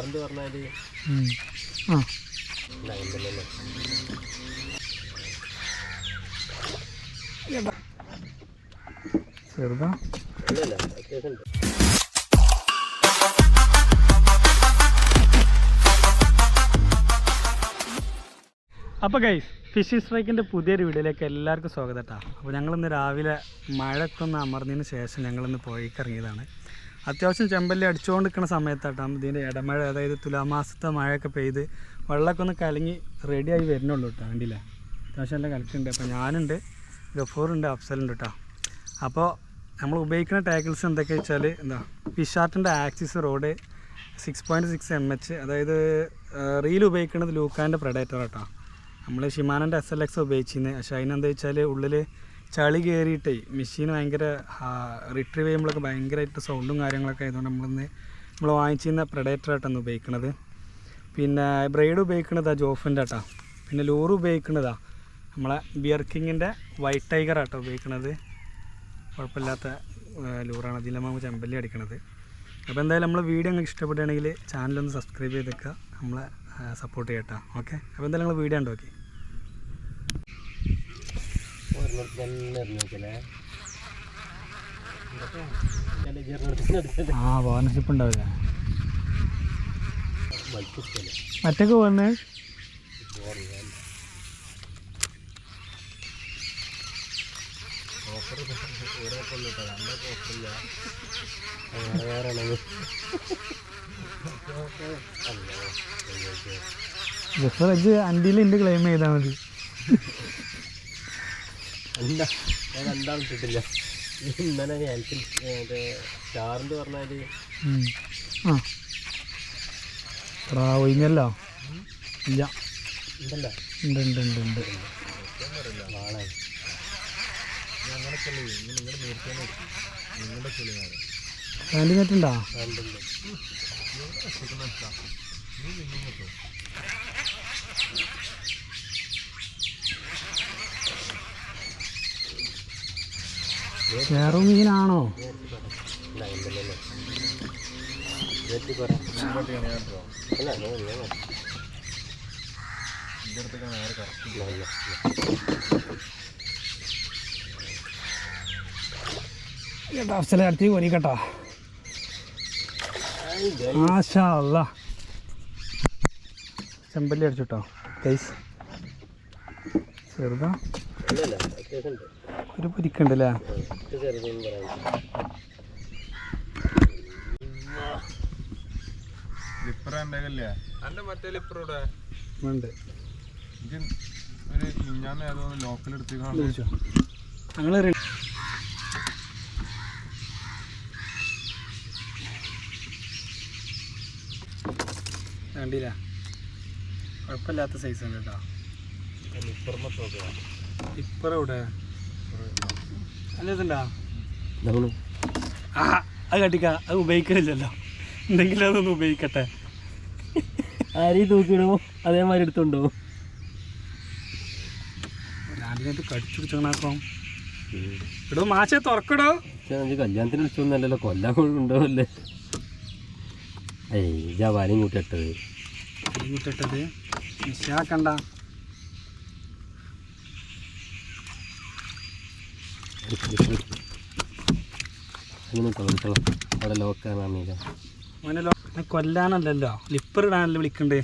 എന്ത് പറഞ്ഞാൽ? ആ. അപ്പോൾ ഗൈസ് ഫിഷ് സ്ട്രൈക്കിന്റെ പുതിയൊരു വീഡിയോയിലേക്ക് എല്ലാവർക്കും സ്വാഗതം കേട്ടോ അപ്പോൾ ഞങ്ങളിന്ന് രാവിലെ മഴക്കൊന്ന് അമർന്നതിന് ശേഷം ഞങ്ങളിന്ന് പുഴയ്ക്ക് ഇറങ്ങിയതാണ്. അത്യാവശ്യം ചെമ്പല്ലി അടിച്ചുകൊണ്ട് നിൽക്കുന്ന സമയത്താട്ടോ ഇതിന്റെ ഇടമഴ അതായത് തുലാമാസത്തെ മഴയൊക്കെ പെയ്ത് വെള്ളമൊക്കെ ഒന്ന് കലങ്ങി റെഡിയായി വരുന്നുള്ളൂ കേട്ടോ വണ്ടിയില്ല അത്യാവശ്യം നല്ല കലക്കുണ്ട്. അപ്പോൾ ഞാനുണ്ട് ഗഫൂറുണ്ട് അഫ്സലുണ്ട് കേട്ടോ. അപ്പോൾ നമ്മൾ ഉപയോഗിക്കുന്ന ടാക്കിൾസ് എന്തൊക്കെ വെച്ചാൽ എന്താ പിഷാർട്ടിന്റെ axis rod six point six M H അതായത് റീൽ ഉപയോഗിക്കുന്നത് ലൂക്കാന്റെ പ്രഡേറ്റർ കേട്ടോ നമ്മൾ ഷിമാനന്റെ എസ് എൽ എക്സ് ഉപയോഗിച്ചിരുന്നത് പക്ഷേ അതിനെന്താ വെച്ചാൽ ഉള്ളിൽ ചളി കയറിയിട്ടേ മെഷീൻ ഭയങ്കര റിട്രീവ് ചെയ്യുമ്പോഴൊക്കെ ഭയങ്കരമായിട്ട് സൗണ്ടും കാര്യങ്ങളൊക്കെ ആയതുകൊണ്ട് നമ്മളിന്ന് നമ്മൾ വാങ്ങിച്ചിരുന്ന പ്രഡേറ്റർ ആയിട്ടാണ് ഉപയോഗിക്കുന്നത് പിന്നെ ബ്രൈഡ് ഉപയോഗിക്കുന്നതാണ് ജോഫിന്റെ ആട്ടാ. പിന്നെ ലൂറ് ഉപയോഗിക്കുന്നതാ നമ്മളെ ബിയർക്കിങ്ങിന്റെ വൈറ്റ് ടൈഗർ ആട്ടോ ഉപയോഗിക്കുന്നത് കുഴപ്പമില്ലാത്ത ലൂറാണ് അതിൽ നമ്മൾ ചെമ്പല്ലി അടിക്കണത്. അപ്പോൾ എന്തായാലും നമ്മൾ വീഡിയോ നിങ്ങൾക്ക് ഇഷ്ടപ്പെടുകയാണെങ്കിൽ ചാനലൊന്ന് സബ്സ്ക്രൈബ് ചെയ്തേക്കുക. നമ്മളെ സപ്പോർട്ട് ചെയ്യട്ടോ. ഓക്കെ അപ്പോൾ എന്തായാലും നിങ്ങൾ വീഡിയോ ഉണ്ടോ ആ പാർട്ണർഷിപ്പ് ഉണ്ടാവില്ല? മറ്റൊക്കെ വന്ന് ജഫർ അജ് അൻഡിയിൽ ഉണ്ട് ക്ലെയിം ചെയ്താൽ മതി. അല്ല ഞാൻ രണ്ടാളും ഇട്ടിട്ടില്ല. ഇന്നലെ ഹെൽത്തിൽ മറ്റേ സ്റ്റാറിന്റെ പറഞ്ഞാൽ. ആ. എടാ ഒഴിഞ്ഞല്ലോ? ഇല്ല. ഉണ്ടല്ല. ഉണ്ട് ഉണ്ട് ഉണ്ട് ഉണ്ട്. നാളെ പാന്റ് നെറ്റ് ഉണ്ടോ രണ്ടുണ്ട് വേറെ മീനാണോ ഇല്ല ഉണ്ടല്ലോ നേരത്തെ പറ അല്ല ഞാൻ ഞാൻ ഇല്ല, ഇല്ല, ഇല്ല. കേട്ടോ അഫ്സലെ അടുത്തേക്ക്. മാഷാ ചെമ്പല്ലി അടിച്ചിട്ടോ കൈസ് ചെറുതാ ഒരു പൊരിക്കുണ്ടല്ലേ? ഞങ്ങൾ കണ്ടില്ല. കുഴപ്പമില്ലാത്ത സൈസ് ഉണ്ട് കേട്ടോ. ഇപ്പറ ഇവിടെ അല്ല ഇതുണ്ടാ? നമ്മൾ ആ അത് കട്ടിക്ക. അത് ഉപയോഗിക്കലില്ലല്ലോ. എന്തെങ്കിലും അതൊന്ന് ഉപയോഗിക്കട്ടെ. ആരെയും തൂക്കിടുമോ അതേമാതിരി എടുത്തുണ്ടോ? രാവിലെ കടിച്ചു പിടിച്ചോണാക്കാം ഇടോ മാച്ചെ തുറക്കടോ. കല്യാണത്തിന് വിളിച്ചൊന്നല്ലല്ലോ കൊല്ലാൻ കൊണ്ടുണ്ടാവല്ലേ ഏയ് ഇജാ വലയും കൂട്ടിട്ടത് മുട്ടിട്ടത് അവിടെ അവനല്ലോ കൊല്ലാനല്ലല്ലോ. ലിപ്പർ ഇടാനല്ലോ വിളിക്കണ്ടേ?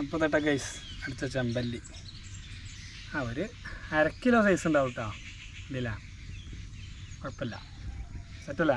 അപ്പോൾ തട്ട ഗൈസ് അടുത്ത ചെമ്പല്ലി. ആ ഒരു അര കിലോ സൈസ് ഉണ്ടാവും കേട്ടോ ഇല്ല കുഴപ്പമില്ല. സെറ്റല്ല